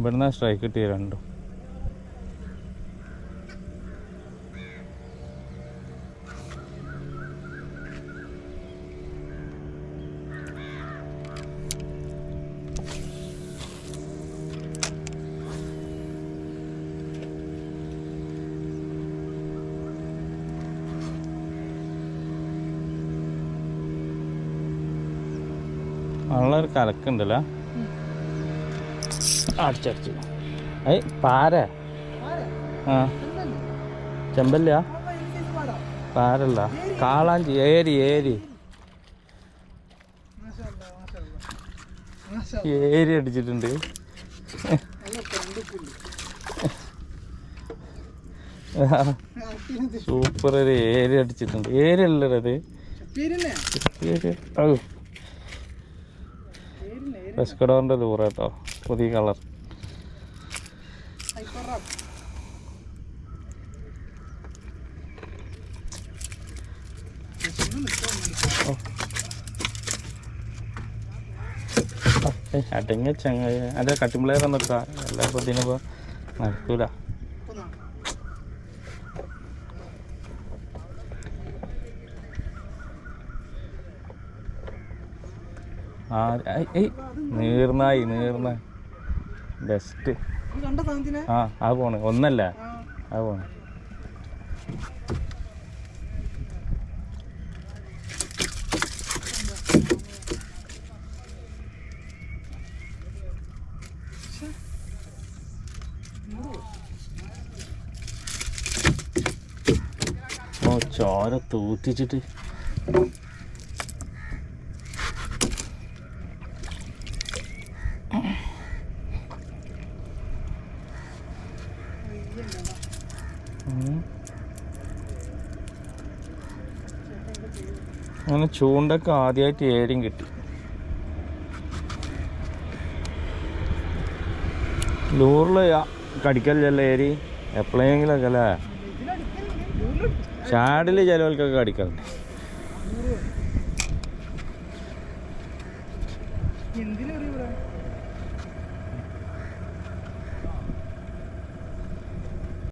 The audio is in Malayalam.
ഇവിടുന്ന് സ്ട്രൈക്ക് കിട്ടിയ രണ്ടും. നല്ലൊരു കലക്കുണ്ടല്ലോ. അടിച്ചടിച്ചു. ഐ പാര. ആ. ചെമ്പല്ല പാരല്ല. കാളാഞ്ചി ഏരി ഏരി. ഏരി അടിച്ചിട്ടുണ്ട്. സൂപ്പർ ഒരു ഏരി അടിച്ചിട്ടുണ്ട്. ഏരി അല്ലേ അത് പെസ്കഡോറിന്റെ ദൂരം കേട്ടോ. പുതിയ കളർ അടങ്ങിയ ചങ്ങ അതെ കട്ടിമ്പിളേറെ നിർത്താം എല്ലാ പൊതിനിപ്പോൾ നടക്കൂല. ആ നീർനായി നീർനായി ബെസ്റ്റ് ആ അത് പോണ്. ഒന്നല്ല. അത് പോണ്. ചോര തൂറ്റിച്ചിട്ട് അങ്ങനെ ചൂണ്ടൊക്കെ ആദ്യമായിട്ട് ഏരിയും കിട്ടി. ലൂറിൽ കടിക്കല്ലേ ഏരി? എപ്പോഴെങ്കിലൊക്കെ അല്ലേ? ചാടിൽ ചിലവൽക്കൊക്കെ കടിക്കലുണ്ട് എന്തിനാ